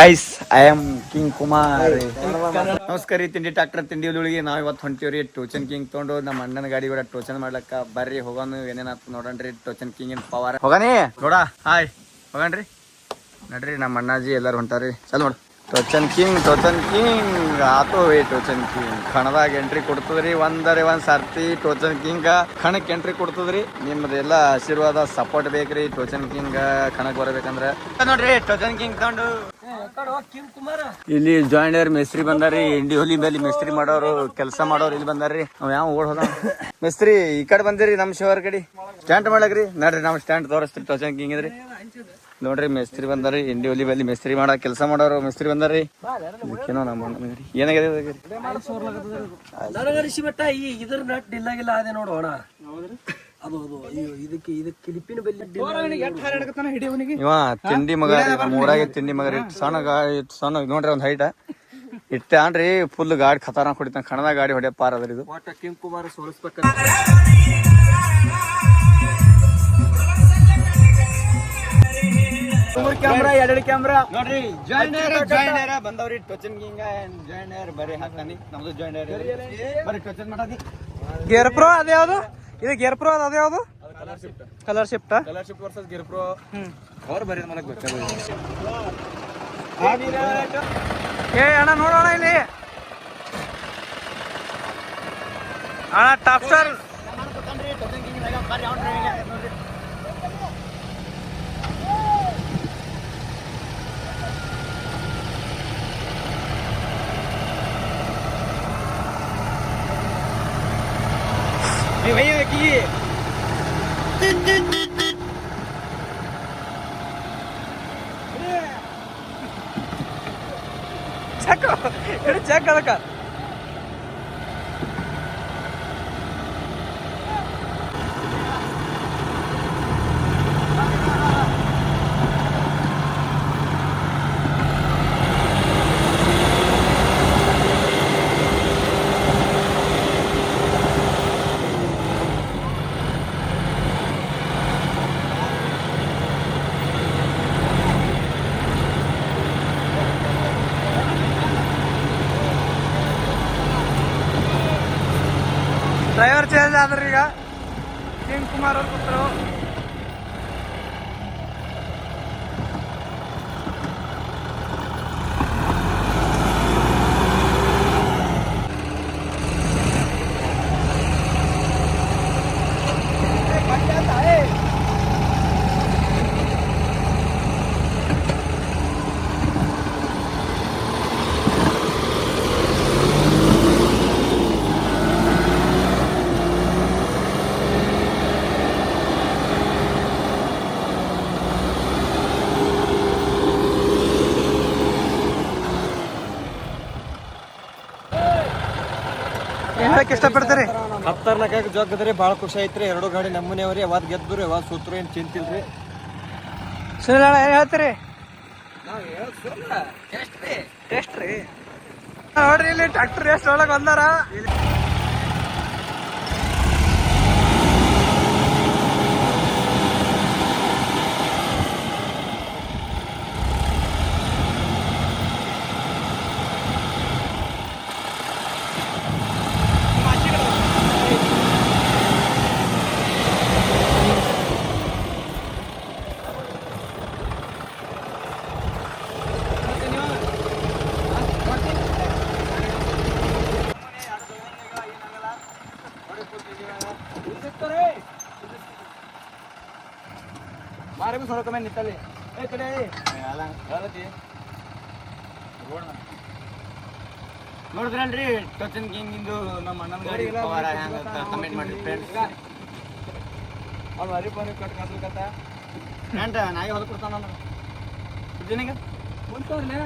Guys I am King Kumar ನಮಸ್ಕಾರ ರೀ ತಿಂಡಿ ಟ್ರಾಕ್ಟರ್ ತಿಂಡಿ ಉಳಿಗೆ ನಾವ್ ಇವತ್ತು ಹೊಂಟಿವ್ರಿ ಟೋಚನ್ ಕಿಂಗ್ ತೊಗೊಂಡು ನಮ್ಮ ಅಣ್ಣನ ಗಾಡಿ ಕೂಡ ಟೋಚನ್ ಮಾಡ್ಲಕ್ಕ. ಬರ್ರಿ ಹೋಗೋನು ಏನೇನಾತ್ ನೋಡಣ್ರಿ ಟೋಚನ್ ಕಿಂಗ್ ಇನ್ ಪವರ್ ಹೋಗಾನಿ ನೋಡ ಹಾಯ್. ಹೋಗಣ್ರಿ. ನಡ್ರಿ ನಮ್ಮ ಅಣ್ಣಾಜಿ ಎಲ್ಲಾರು ಹೊಂಟಾರಿ ಚಲ್ ನೋಡು. ಟೋಚನ್ ಕಿಂಗ್ ಟೋಚನ್ ಕಿಂಗ್ ಆತು ವೇ ಟೋಚನ್ ಕಿಂಗ್ ಕಣದಾಗ ಎಂಟ್ರಿ ಕೊಡ್ತದ್ರಿ ಒಂದರೆ ಒಂದ್ ಸರ್ತಿ ಟೋಚನ್ ಕಿಂಗ್ ಕಣಕ್ ಎಂಟ್ರಿ ಕೊಡ್ತದ್ರಿ. ನಿಮ್ದೆಲ್ಲ ಆಶೀರ್ವಾದ ಸಪೋರ್ಟ್ ಬೇಕ್ರಿ ಟೋಚನ್ ಕಿಂಗ್ ಕಣಕ್ ಬರಬೇಕಂದ್ರ. ನೋಡ್ರಿ ಟೋಚನ್ ಕಿಂಗ್ ತಗೊಂಡು. ಇಲ್ಲಿ ಜಾಯಿಂಡರ್ ಮೇಸ್ತ್ರಿ ಬಂದಾರಿ ಇಂಡಿ ಹೊಲಿ ಮೇಲೆ ಮೇಸ್ತ್ರಿ ಮಾಡೋರು ಕೆಲಸ ಮಾಡೋರು ಇಲ್ಲಿ ಬಂದಾರಿ ಅವ್ ಯಾವ ಓಡ್ ಹೋದ ಮೇಸ್ತ್ರಿ ಈ ಕಡೆ ಬಂದಿರಿ ನಮ್ ಶಿವರ್ ಕಡೆ. ಸ್ಟ್ಯಾಂಡ್ ಮಾಡಕ್ರಿ ನೋಡ್ರಿ ನಮ್ ಸ್ಟ್ಯಾಂಡ್ ತೋರಿಸ್ತೀರಿ ಟೋಚಂಗ್ ಹಿಂಗಿದ್ರಿ ನೋಡ್ರಿ ಮೇಸ್ತ್ರಿ ಬಂದಾರಿ ಇಂಡಿ ಹೊಲಿ ಮೇಲೆ ಮೇಸ್ತ್ರಿ ಮಾಡ ಕೆಲಸ ಮಾಡೋರು ಮೇಸ್ತ್ರಿ ಬಂದಾರಿ ಏನೋ ನಮ್ಮ ಇಲ್ಲಾಗಿಲ್ಲ ಅದೇ ಏನಾಗಿದೆ ಅದೇ ಅದು ಇದಕ್ಕೆ ಇದಕ್ಕೆ ಬೆಲ್ಲಿ ಇವ ತಿಂಡಿ ಮಗ ರೀ, ಊರಾಗೆ ತಿಂಡಿ ಮಗ ರೀ. ಇಷ್ಟ್ ಸಣ್ಣ ಗಾಡಿ ಇಷ್ಟ್ ಸಣ್ಣ ನೋಡ್ರಿ ಒಂದ್ ಹೈಟ್ ಇಟ್ಟೆ ಅನ್ರಿ ಫುಲ್ ಗಾಡಿ ಖತರ್ನಾಕ್ ಹೊಡಿತಾನ ಕಣದ ಗಾಡಿ ಹೊಡಿಯ ಪಾರ ಅದ್ರಿ ಇದು. ಕಿಂಗ್ ಕುಮಾರ್ ಕ್ಯಾಮ್ರಾ ಎರಡು ಕ್ಯಾಮ್ರಾ. ನೋಡ್ರಿ ಜಾಯಿನ್ ಜಾಯಿನ್ ಬಂದವ್ರಿ ಟಚನ್ ಗಿಂಗ ಜಾಯಿನ್ ಬರೀ ಹಾಕಿ ನಮ್ದು ಜಾಯಿನ್ ಬರೀ ಟಚನ್ ಮಾಡದಿ ಗೇರ್ ಪ್ರೋ ಅದೇ ಯಾವ್ದು? ಇದು ಗೇರ್ ಪ್ರೋ ಅದ ಯಾವ್ದು? Colour shift colour shift versus gear pro ಅವ್ರು ಬರೀ ಮಾಡಕ್ ಏ ಅಣ್ಣ ನೋಡೋಣ ಇಲ್ಲಿ. ಅಣ್ಣ ಟಾಪ್ ಸ್ಟಾರ್ Hey, भैया チャコ ಡ್ರೈವರ್ ಚೇಂಜ್ ಆದ್ರಿ ಈಗ ಕಿಂಗ್ ಕುಮಾರ್ ಅವ್ರು ಕೂತರು ಏನ್ ಹೇಳಕ್ ಇಷ್ಟಪಡ್ತೀರಿ? ಹತ್ತರ್ಲಕ್ಕ ಜಗ್ಗದ್ರಿ ಭಾಳ ಖುಷಿ ಐತ್ರಿ. ಎರಡು ಗಾಡಿ ನಮ್ಮನೆಯವ್ರಿ. ಯಾವಾಗ ಗೆದ್ದರು ಯಾವಾಗ ಸೂತ್ರು ಏನ್ ಚಿಂತಿಲ್ರಿ. ಸುನಿಲ್ ಅಣ್ಣ ಏನ್ ಹೇಳ್ತೀರಿ? ಟೆಸ್ಟ್ ರೀ. ನೋಡ್ರಿ ಇಲ್ಲಿ ಟ್ರ್ಯಾಕ್ಟರ್ ಎಷ್ಟು ಒಳಗೆ ಬಂದಾರ? ಮಾರಿ ಸೊಳಕಮೆ ನಿಂತಲ್ಲಿ. ಏ ಕಡೆ ನೋಡಿದ್ರಲ್ರಿ ಟಚನ್ ಕಿಂಗ್ ಇಂದು ನಮ್ಮ ಅಣ್ಣನ ಗಾಡಿ ಪವಾರ ಹೆಂಗ ಕಮೆಂಟ್ ಮಾಡಿ ಫ್ರೆಂಡ್ಸ್ ಅವ್ನು ಹರಿ ಪರಿ ಕಟ್ ಕಾಸ್ಲಿಕತ್ತ ಫ್ರೆಂಡ್ ನಾಯಿ ಹೊಲ ಕೊಡ್ತಾನ ನಾನು ದಿನಗೆ ಮುಂತವ್ರಲ್ಲ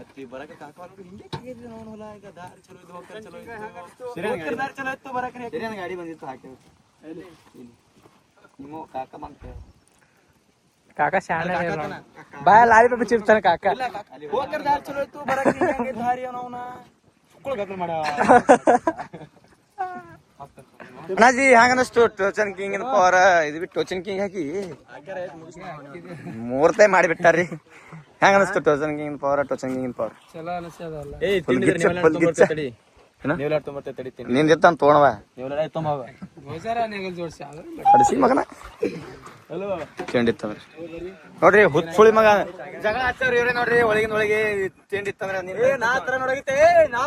ಅತ್ತಿ ಬರಕ ಕಾಕಾಲು ಹಿಂಗೆ ಕಾಗಿದ್ವಿ ನೋಡು ಹೊಲ ಈಗ ದಾರಿ ಚಲೋ ಇದ್ದು ಹೋಗ್ತಾರೆ ಚಲೋ ಹೋಗ್ತಿರ್ ದಾರಿ ಚಲೋ ಇತ್ತು ಬರಕ ಗಾಡಿ ಬಂದಿತ್ತು ಹಾಕಿದ್ರು ನಿಮ್ಮ ಕಾಕ ಶಾಣೆ ಬಾಯ ಲಾರಿ ಪೇಪರ್ ಚಿರ್ತಾನೆ ಕಾಕ. ಹೋಗ್ತಿರ್ ದಾರಿ ಚಲೋ ಇತ್ತು ಬರಕ ಹಿಂಗೆ ದಾರಿ ಅವನ. ಸುಕ್ಕಳು ಗದ್ದಲ ಮಾಡ ಅಣ್ಣಾಜಿ ಹ್ಯಾಂಗ ಅನಸ್ತು ಟೋಚನ್ ಕಿಂಗ್ ಪವರ್ ಇದು ಬಿಟ್ಟು ಟೋಚನ್ ಕಿಂಗ್ ಹಾಕಿ? ಮೂರ್ತೆ ಮಾಡಿಬಿಟ್ಟಾರ್ರಿ. ಹ್ಯಾಂಗ ಅನಸ್ತು ಟೋಚನ್ ಕಿಂಗ್ ಪವರ್ ಟೋಚನ್ ಕಿಂಗ್ ಪವರ್ ಚಲೋ ಅನಿಸ್ಯದಲ್ಲ ಫುಲ್ ಗಿಚ್ಚ ಫುಲ್ ಗಿಚ್ಚ ನಿಂದ ಇತ್ತ ತೋಣವ ಅಡಿಸಿ ಮಗನ. ತಿಂಡಿತ್ತಂದ್ರೆ ನೋಡ್ರಿ ಹುತ್ಸುಳಿ ಮಗ. ಜಗಳ ಹಚ್ಚವ್ರಿ ಇವ್ರೆ ನೋಡ್ರಿ ಒಳಗಿನ ಒಳಗೆ ತಿಂಡಿತ್ತಂದ್ರೆ ನಾ ತರ ನೋಡಗಿತ್ತೆ ನಾ